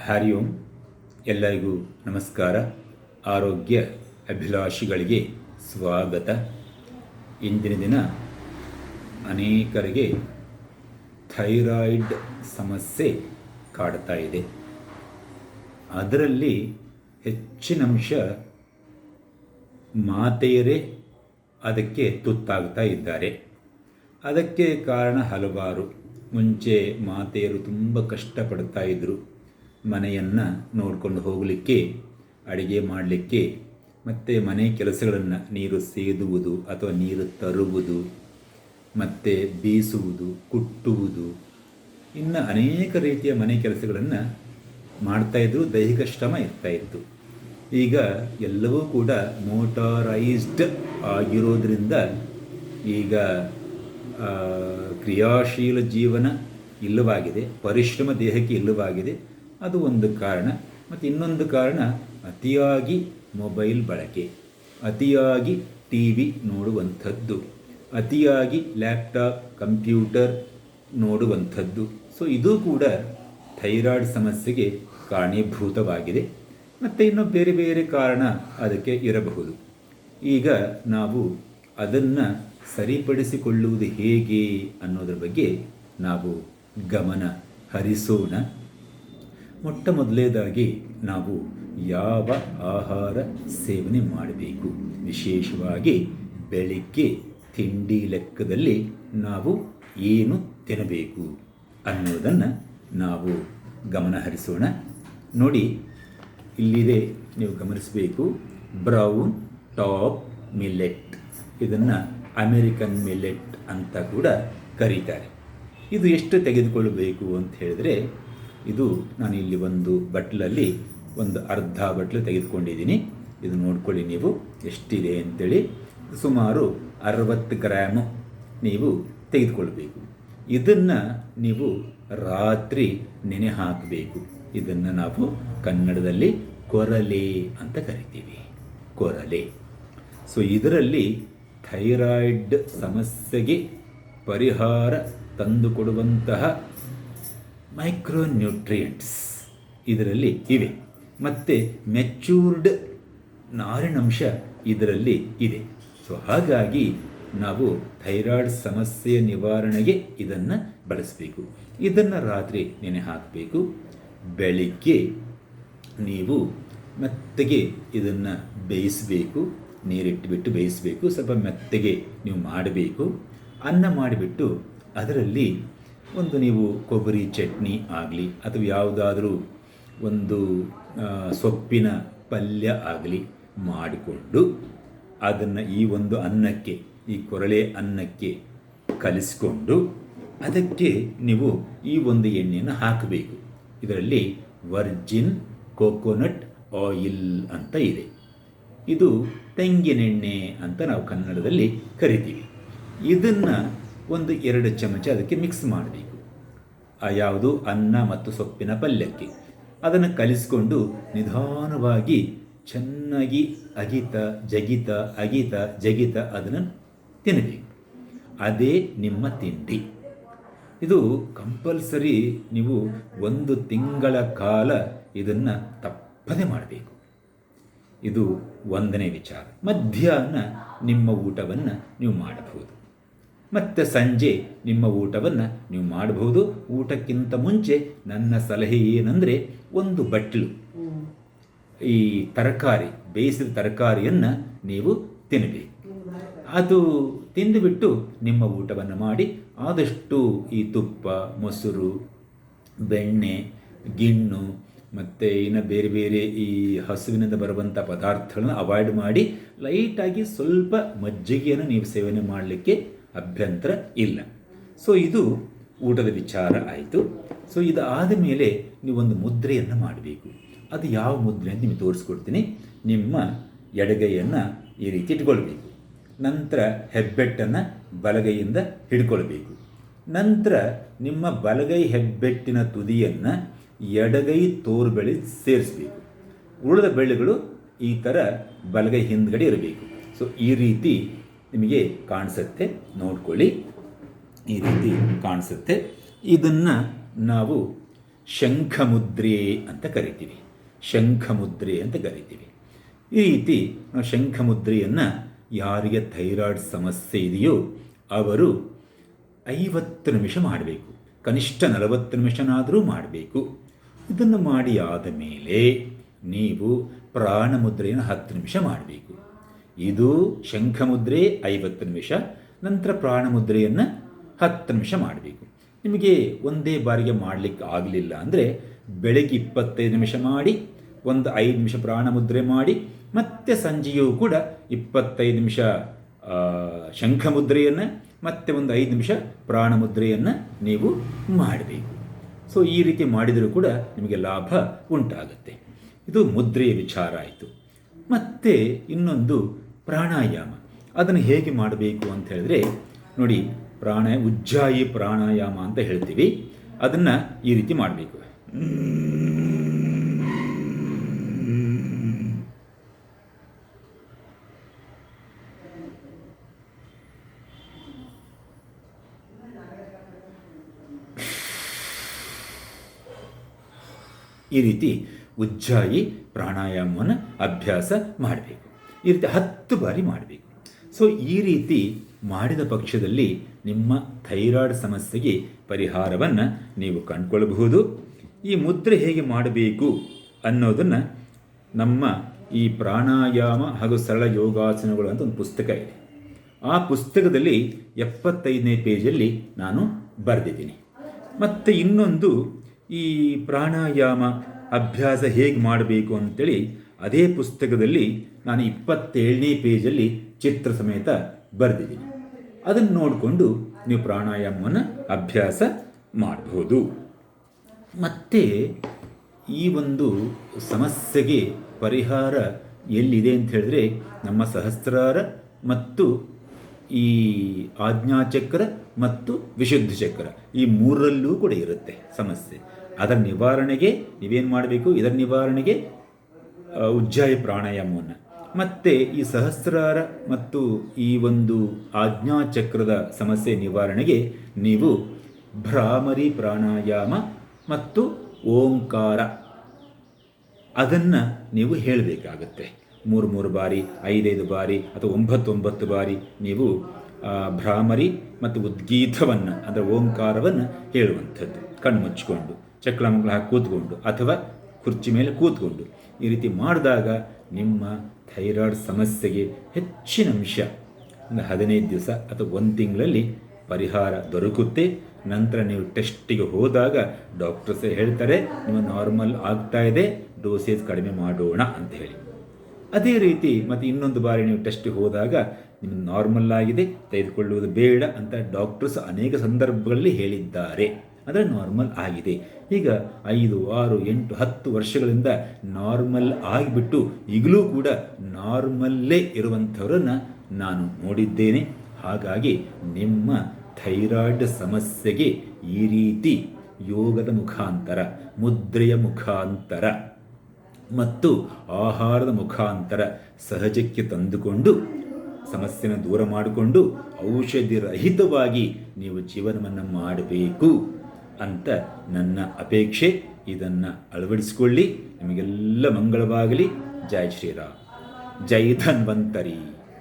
ಹರಿ ಓಂ ಎಲ್ಲರಿಗೂ ನಮಸ್ಕಾರ. ಆರೋಗ್ಯ ಅಭಿಲಾಷಿಗಳಿಗೆ ಸ್ವಾಗತ. ಇಂದಿನ ದಿನ ಅನೇಕರಿಗೆ ಥೈರಾಯ್ಡ್ ಸಮಸ್ಯೆ ಕಾಡ್ತಾ ಇದೆ. ಅದರಲ್ಲಿ ಹೆಚ್ಚಿನಂಶ ಮಾತೆಯರೇ ಅದಕ್ಕೆ ತುತ್ತಾಗ್ತಾ ಇದ್ದಾರೆ. ಅದಕ್ಕೆ ಕಾರಣ ಹಲವಾರು. ಮುಂಚೆ ಮಾತೆಯರು ತುಂಬ ಕಷ್ಟಪಡ್ತಾ ಇದ್ದರು ಮನೆಯನ್ನು ನೋಡ್ಕೊಂಡು ಹೋಗಲಿಕ್ಕೆ, ಅಡುಗೆ ಮಾಡಲಿಕ್ಕೆ, ಮತ್ತು ಮನೆ ಕೆಲಸಗಳನ್ನು ನೀರು ಸೇದುವುದು ಅಥವಾ ನೀರು ತರುವುದು, ಮತ್ತು ಬೀಸುವುದು, ಕುಟ್ಟುವುದು, ಇನ್ನು ಅನೇಕ ರೀತಿಯ ಮನೆ ಕೆಲಸಗಳನ್ನು ಮಾಡ್ತಾಯಿದ್ರು ದೈಹಿಕ ಶ್ರಮ ಇರ್ತಾಯಿತ್ತು ಈಗ ಎಲ್ಲವೂ ಕೂಡ ಮೋಟಾರೈಸ್ಡ್ ಆಗಿರೋದ್ರಿಂದ ಈಗ ಕ್ರಿಯಾಶೀಲ ಜೀವನ ಇಲ್ಲವಾಗಿದೆ, ಪರಿಶ್ರಮ ದೇಹಕ್ಕೆ ಇಲ್ಲವಾಗಿದೆ. ಅದು ಒಂದು ಕಾರಣ. ಮತ್ತು ಇನ್ನೊಂದು ಕಾರಣ, ಅತಿಯಾಗಿ ಮೊಬೈಲ್ ಬಳಕೆ. ಅತಿಯಾಗಿ ಟಿ ವಿ ನೋಡುವಂಥದ್ದು. ಅತಿಯಾಗಿ ಲ್ಯಾಪ್ಟಾಪ್, ಕಂಪ್ಯೂಟರ್ ನೋಡುವಂಥದ್ದು. ಸೊ ಇದು ಕೂಡ ಥೈರಾಯ್ಡ್ ಸಮಸ್ಯೆಗೆ ಕಾರಣೀಭೂತವಾಗಿದೆ. ಮತ್ತು ಇನ್ನೂ ಬೇರೆ ಬೇರೆ ಕಾರಣ ಅದಕ್ಕೆ ಇರಬಹುದು. ಈಗ ನಾವು ಅದನ್ನು ಸರಿಪಡಿಸಿಕೊಳ್ಳುವುದು ಹೇಗೆ ಅನ್ನೋದ್ರ ಬಗ್ಗೆ ನಾವು ಗಮನ ಹರಿಸೋಣ. ಮೊಟ್ಟ ಮೊದಲನೇದಾಗಿ ನಾವು ಯಾವ ಆಹಾರ ಸೇವನೆ ಮಾಡಬೇಕು? ವಿಶೇಷವಾಗಿ ಬೆಳಿಗ್ಗೆ ತಿಂಡಿ ಲೆಕ್ಕದಲ್ಲಿ ನಾವು ಏನು ತಿನ್ನಬೇಕು ಅನ್ನೋದನ್ನು ನಾವು ಗಮನಹರಿಸೋಣ ನೋಡಿ, ಇಲ್ಲಿದೆ ನೀವು ಗಮನಿಸಬೇಕು. ಬ್ರೌನ್ ಟಾಪ್ ಮಿಲ್ಲೆಟ್ ಇದನ್ನು ಅಮೆರಿಕನ್ ಮಿಲ್ಲೆಟ್ ಅಂತ ಕೂಡ ಕರೀತಾರೆ. ಇದು ಎಷ್ಟು ತೆಗೆದುಕೊಳ್ಳಬೇಕು ಅಂತ ಹೇಳಿದ್ರೆ ಇದು ನಾನು ಇಲ್ಲಿ ಒಂದು ಬಟ್ಲಲ್ಲಿ ಒಂದು ಅರ್ಧ ಬಟ್ಲು ತೆಗೆದುಕೊಂಡಿದ್ದೀನಿ. ಇದು ನೋಡ್ಕೊಳ್ಳಿ ನೀವು ಎಷ್ಟಿದೆ ಅಂತೇಳಿ. ಸುಮಾರು ಅರವತ್ತು ಗ್ರಾಮು ನೀವು ತೆಗೆದುಕೊಳ್ಬೇಕು. ಇದನ್ನು ನೀವು ರಾತ್ರಿ ನೆನೆ ಹಾಕಬೇಕು ಇದನ್ನು ನಾವು ಕನ್ನಡದಲ್ಲಿ ಕೊರಲೆ ಅಂತ ಕರಿತೀವಿ. ಕೊರಲೆ. ಸೊ, ಇದರಲ್ಲಿ ಥೈರಾಯ್ಡ್ ಸಮಸ್ಯೆಗೆ ಪರಿಹಾರ ತಂದುಕೊಡುವಂತಹ ಮೈಕ್ರೋನ್ಯೂಟ್ರಿಯೆಂಟ್ಸ್ ಇದರಲ್ಲಿ ಇವೆ. ಮತ್ತು ಮೆಚ್ಯೂರ್ಡ್ ನಾರಿನಂಶ ಇದರಲ್ಲಿ ಇದೆ. ಸೊ, ಹಾಗಾಗಿ ನಾವು ಥೈರಾಯ್ಡ್ ಸಮಸ್ಯೆಯ ನಿವಾರಣೆಗೆ ಇದನ್ನು ಬಳಸಬೇಕು. ಇದನ್ನು ರಾತ್ರಿ ನೆನೆ ಹಾಕಬೇಕು. ಬೆಳಿಗ್ಗೆ ನೀವು ಮೆತ್ತಗೆ ಇದನ್ನು ಬೇಯಿಸಬೇಕು. ನೀರಿಟ್ಟುಬಿಟ್ಟು ಬೇಯಿಸಬೇಕು. ಸ್ವಲ್ಪ ಮೆತ್ತಗೆ ನೀವು ಮಾಡಬೇಕು. ಅನ್ನ ಮಾಡಿಬಿಟ್ಟು ಅದರಲ್ಲಿ ಒಂದು ನೀವು ಕೊಬ್ಬರಿ ಚಟ್ನಿ ಆಗಲಿ ಅಥವಾ ಯಾವುದಾದ್ರೂ ಒಂದು ಸೊಪ್ಪಿನ ಪಲ್ಯ ಆಗಲಿ ಮಾಡಿಕೊಂಡು ಅದನ್ನು ಈ ಒಂದು ಅನ್ನಕ್ಕೆ, ಈ ಕೊರಳೆ ಅನ್ನಕ್ಕೆ ಕಲಿಸ್ಕೊಂಡು ಅದಕ್ಕೆ ನೀವು ಈ ಒಂದು ಎಣ್ಣೆಯನ್ನು ಹಾಕಬೇಕು. ಇದರಲ್ಲಿ ವರ್ಜಿನ್, ಕೋಕೋನಟ್, ಆಯಿಲ್ ಅಂತ ಇದೆ. ಇದು ತೆಂಗಿನೆಣ್ಣೆ ಅಂತ ನಾವು ಕನ್ನಡದಲ್ಲಿ ಕರಿತೀವಿ. ಇದನ್ನು ಒಂದು ಎರಡು ಚಮಚ ಅದಕ್ಕೆ ಮಿಕ್ಸ್ ಆ ಯಾವುದು ಅನ್ನ ಮತ್ತು ಸೊಪ್ಪಿನ ಪಲ್ಯಕ್ಕೆ. ಅದನ್ನು ಕಲಿಸ್ಕೊಂಡು ನಿಧಾನವಾಗಿ ಚೆನ್ನಾಗಿ ಅಗಿತ, ಜಗಿತ ಅಗಿತ, ಜಗಿತ ಅದನ್ನು ತಿನ್ನಬೇಕು ಅದೇ ನಿಮ್ಮ ತಿಂಡಿ. ಇದು ಕಂಪಲ್ಸರಿ ನೀವು ಒಂದು ತಿಂಗಳ ಕಾಲ ಇದನ್ನು ತಪ್ಪದೆ ಮಾಡಬೇಕು. ಇದು ಒಂದನೇ ವಿಚಾರ. ಮಧ್ಯಾಹ್ನ ನಿಮ್ಮ ಊಟವನ್ನು ನೀವು ಮಾಡಬಹುದು. ಮತ್ತು ಸಂಜೆ ನಿಮ್ಮ ಊಟವನ್ನು ನೀವು ಮಾಡಬಹುದು. ಊಟಕ್ಕಿಂತ ಮುಂಚೆ ನನ್ನ ಸಲಹೆ ಏನಂದರೆ ಒಂದು ಬಟ್ಲು. ಈ ತರಕಾರಿ, ಬೇಯಿಸಿದ ತರಕಾರಿಯನ್ನು ನೀವು ತಿನ್ನಬೇಕು ಅದು ತಿಂದುಬಿಟ್ಟು ನಿಮ್ಮ ಊಟವನ್ನು ಮಾಡಿ ಆದಷ್ಟು ಈ ತುಪ್ಪ, ಮೊಸರು, ಬೆಣ್ಣೆ, ಗಿಣ್ಣು ಮತ್ತು ಇನ್ನು ಬೇರೆ ಬೇರೆ ಈ ಹಸುವಿನಿಂದ ಬರುವಂಥ ಪದಾರ್ಥಗಳನ್ನು ಅವಾಯ್ಡ್ ಮಾಡಿ ಲೈಟಾಗಿ ಸ್ವಲ್ಪ ಮಜ್ಜಿಗೆಯನ್ನು ನೀವು ಸೇವನೆ ಮಾಡಲಿಕ್ಕೆ ಅಭ್ಯಂತರ ಇಲ್ಲ. ಸೊ ಇದು ಊಟದ ವಿಚಾರ ಆಯಿತು. ಸೊ ಇದಾದ ಮೇಲೆ ನೀವೊಂದು ಮುದ್ರೆಯನ್ನು ಮಾಡಬೇಕು. ಅದು ಯಾವ ಮುದ್ರೆ ಅಂತ ನಿಮಗೆ ತೋರಿಸ್ಕೊಡ್ತೀನಿ. ನಿಮ್ಮ ಎಡಗೈಯನ್ನು ಈ ರೀತಿ ಇಟ್ಕೊಳ್ಬೇಕು. ನಂತರ ಹೆಬ್ಬೆಟ್ಟನ್ನು ಬಲಗೈಯಿಂದ ಹಿಡ್ಕೊಳ್ಬೇಕು. ನಂತರ ನಿಮ್ಮ ಬಲಗೈ ಹೆಬ್ಬೆಟ್ಟಿನ ತುದಿಯನ್ನು ಎಡಗೈ ತೋರು ಬೆಳೆ ಸೇರಿಸಬೇಕು. ಉಳಿದ ಬೆಳ್ಳಿಗಳು ಈ ಥರ ಬಲಗೈ ಹಿಂದ್ಗಡೆ ಇರಬೇಕು. ಸೊ ಈ ರೀತಿ ನಿಮಗೆ ಕಾಣಿಸುತ್ತೆ. ನೋಡ್ಕೊಳ್ಳಿ. ಈ ರೀತಿ ಕಾಣಿಸುತ್ತೆ. ಇದನ್ನು ನಾವು ಶಂಖಮುದ್ರೆ ಅಂತ ಕರಿತೀವಿ. ಶಂಖಮುದ್ರೆ ಅಂತ ಕರಿತೀವಿ. ಈ ರೀತಿ ಶಂಖಮುದ್ರೆಯನ್ನು ಯಾರಿಗೆ ಥೈರಾಯ್ಡ್ ಸಮಸ್ಯೆ ಇದೆಯೋ ಅವರು ಐವತ್ತು ನಿಮಿಷ ಮಾಡಬೇಕು. ಕನಿಷ್ಠ ನಲವತ್ತು ನಿಮಿಷನಾದರೂ ಮಾಡಬೇಕು. ಇದನ್ನು ಮಾಡಿ ಆದ ಮೇಲೆ ನೀವು ಪ್ರಾಣಮುದ್ರೆಯನ್ನು ಹತ್ತು ನಿಮಿಷ ಮಾಡಬೇಕು. ಇದು ಶಂಖಮುದ್ರೆ ಐವತ್ತು ನಿಮಿಷ, ನಂತರ ಪ್ರಾಣಮುದ್ರೆಯನ್ನು ಹತ್ತು ನಿಮಿಷ ಮಾಡಬೇಕು. ನಿಮಗೆ ಒಂದೇ ಬಾರಿಗೆ ಮಾಡಲಿಕ್ಕೆ ಆಗಲಿಲ್ಲ ಅಂದರೆ ಬೆಳಗ್ಗೆ ಇಪ್ಪತ್ತೈದು ನಿಮಿಷ ಮಾಡಿ, ಒಂದು ಐದು ನಿಮಿಷ ಪ್ರಾಣಮುದ್ರೆ ಮಾಡಿ, ಮತ್ತೆ ಸಂಜೆಯೂ ಕೂಡ ಇಪ್ಪತ್ತೈದು ನಿಮಿಷ ಶಂಖಮುದ್ರೆಯನ್ನು, ಮತ್ತೆ ಒಂದು ಐದು ನಿಮಿಷ ಪ್ರಾಣಮುದ್ರೆಯನ್ನು ನೀವು ಮಾಡಬೇಕು. ಸೊ ಈ ರೀತಿ ಮಾಡಿದರೂ ಕೂಡ ನಿಮಗೆ ಲಾಭ ಉಂಟಾಗುತ್ತೆ. ಇದು ಮುದ್ರೆಯ ವಿಚಾರ ಆಯಿತು. ಮತ್ತೆ ಇನ್ನೊಂದು ಪ್ರಾಣಾಯಾಮ. ಅದನ್ನು ಹೇಗೆ ಮಾಡಬೇಕು ಅಂತ ಹೇಳಿದ್ರೆ, ನೋಡಿ, ಪ್ರಾಣ, ಉಜ್ಜಾಯಿ ಪ್ರಾಣಾಯಾಮ ಅಂತ ಹೇಳ್ತೀವಿ. ಅದನ್ನು ಈ ರೀತಿ ಮಾಡಬೇಕು. ಈ ರೀತಿ ಉಜ್ಜಾಯಿ ಪ್ರಾಣಾಯಾಮವನ್ನು ಅಭ್ಯಾಸ ಮಾಡಬೇಕು. ಈ ರೀತಿ ಹತ್ತು ಬಾರಿ ಮಾಡಬೇಕು. ಸೊ ಈ ರೀತಿ ಮಾಡಿದ ಪಕ್ಷದಲ್ಲಿ ನಿಮ್ಮ ಥೈರಾಯ್ಡ್ ಸಮಸ್ಯೆಗೆ ಪರಿಹಾರವನ್ನು ನೀವು ಕಂಡುಕೊಳ್ಳಬಹುದು. ಈ ಮುದ್ರೆ ಹೇಗೆ ಮಾಡಬೇಕು ಅನ್ನೋದನ್ನು ನಮ್ಮ ಈ ಪ್ರಾಣಾಯಾಮ ಹಾಗೂ ಸರಳ ಯೋಗಾಸನಗಳು ಅಂತ ಒಂದು ಪುಸ್ತಕ ಇದೆ. ಆ ಪುಸ್ತಕದಲ್ಲಿ ಎಪ್ಪತ್ತೈದನೇ ಪೇಜಲ್ಲಿ ನಾನು ಬರೆದಿದ್ದೀನಿ. ಮತ್ತು ಇನ್ನೊಂದು ಈ ಪ್ರಾಣಾಯಾಮ ಅಭ್ಯಾಸ ಹೇಗೆ ಮಾಡಬೇಕು ಅಂತೇಳಿ ಅದೇ ಪುಸ್ತಕದಲ್ಲಿ ನಾನು ಇಪ್ಪತ್ತೇಳನೇ ಪೇಜಲ್ಲಿ ಚಿತ್ರ ಸಮೇತ ಬರೆದಿದ್ದೀನಿ. ಅದನ್ನು ನೋಡಿಕೊಂಡು ನೀವು ಪ್ರಾಣಾಯಾಮವನ್ನು ಅಭ್ಯಾಸ ಮಾಡಬಹುದು ಮತ್ತು ಈ ಒಂದು ಸಮಸ್ಯೆಗೆ ಪರಿಹಾರ ಎಲ್ಲಿದೆ ಅಂತ ಹೇಳಿದ್ರೆ ನಮ್ಮ ಸಹಸ್ರಾರ ಮತ್ತು ಈ ಆಜ್ಞಾಚಕ್ರ ಮತ್ತು ವಿಶುದ್ಧ ಚಕ್ರ ಈ ಮೂರರಲ್ಲೂ ಕೂಡ ಇರುತ್ತೆ ಸಮಸ್ಯೆ. ಅದರ ನಿವಾರಣೆಗೆ ನೀವೇನು ಮಾಡಬೇಕು? ಇದರ ನಿವಾರಣೆಗೆ ಉಜ್ಜಾಯ ಪ್ರಾಣಾಯಾಮವನ್ನು. ಮತ್ತು ಈ ಸಹಸ್ರಾರ ಮತ್ತು ಈ ಒಂದು ಆಜ್ಞಾಚಕ್ರದ ಸಮಸ್ಯೆ ನಿವಾರಣೆಗೆ ನೀವು ಭ್ರಾಮರಿ ಪ್ರಾಣಾಯಾಮ ಮತ್ತು ಓಂಕಾರ. ಅದನ್ನು ನೀವು ಹೇಳಬೇಕಾಗತ್ತೆ. ಮೂರು ಮೂರು ಬಾರಿ, ಐದೈದು ಬಾರಿ ಅಥವಾ ಒಂಬತ್ತೊಂಬತ್ತು ಒಂಬತ್ತು ಬಾರಿ ನೀವು ಭ್ರಾಮರಿ ಮತ್ತು ಉದ್ಗೀತವನ್ನು, ಅಂದರೆ ಓಂಕಾರವನ್ನು ಹೇಳುವಂಥದ್ದು. ಕಣ್ಮುಚ್ಚಿಕೊಂಡು ಹಾಕಿ ಕೂತ್ಕೊಂಡು ಅಥವಾ ಕುರ್ಚಿ ಮೇಲೆ ಕೂತ್ಕೊಂಡು ಈ ರೀತಿ ಮಾಡಿದಾಗ ನಿಮ್ಮ ಥೈರಾಯ್ಡ್ ಸಮಸ್ಯೆಗೆ ಹೆಚ್ಚಿನ ಅಂಶ. ಒಂದು ಹದಿನೈದು ದಿವಸ ಅಥವಾ ಒಂದು ತಿಂಗಳಲ್ಲಿ ಪರಿಹಾರ ದೊರಕುತ್ತೆ. ನಂತರ ನೀವು ಟೆಸ್ಟಿಗೆ ಹೋದಾಗ ಡಾಕ್ಟರ್ಸ್ ಹೇಳ್ತಾರೆ, ನಿಮ್ಮ ನಾರ್ಮಲ್ ಆಗ್ತಾ ಇದೆ ಡೋಸೇಜ್ ಕಡಿಮೆ ಮಾಡೋಣ ಅಂತ ಹೇಳಿ. ಅದೇ ರೀತಿ ಮತ್ತು ಇನ್ನೊಂದು ಬಾರಿ ನೀವು ಟೆಸ್ಟಿಗೆ ಹೋದಾಗ ನಿಮ್ಮ ನಾರ್ಮಲ್ ಆಗಿದೆ, ತೆಗೆದುಕೊಳ್ಳುವುದು ಬೇಡ ಅಂತ ಡಾಕ್ಟರ್ಸ್ ಅನೇಕ ಸಂದರ್ಭಗಳಲ್ಲಿ ಹೇಳಿದ್ದಾರೆ. ಅಂದರೆ ನಾರ್ಮಲ್ ಆಗಿದೆ. ಈಗ ಐದು, ಆರು, ಎಂಟು, ಹತ್ತು ವರ್ಷಗಳಿಂದ ನಾರ್ಮಲ್ ಆಗಿಬಿಟ್ಟು ಈಗಲೂ ಕೂಡ ನಾರ್ಮಲ್ಲೇ ಇರುವಂಥವರನ್ನು ನಾನು ನೋಡಿದ್ದೇನೆ. ಹಾಗಾಗಿ ನಿಮ್ಮ ಥೈರಾಯ್ಡ್ ಸಮಸ್ಯೆಗೆ ಈ ರೀತಿ ಯೋಗದ ಮುಖಾಂತರ, ಮುದ್ರೆಯ ಮುಖಾಂತರ ಮತ್ತು ಆಹಾರದ ಮುಖಾಂತರ ಸಹಜಕ್ಕೆ ತಂದುಕೊಂಡು, ಸಮಸ್ಯೆನ ದೂರ ಮಾಡಿಕೊಂಡು ಔಷಧಿ ರಹಿತವಾಗಿ ನೀವು ಜೀವನವನ್ನು ಮಾಡಬೇಕು. ಅಂತ ನನ್ನ ಅಪೇಕ್ಷೆ. ಇದನ್ನು ಅಳವಡಿಸಿಕೊಳ್ಳಿ. ನಿಮಗೆಲ್ಲ ಮಂಗಳವಾಗಲಿ. ಜೈ ಶ್ರೀರಾಮ್. ಜೈ ಧನ್ವಂತರಿ.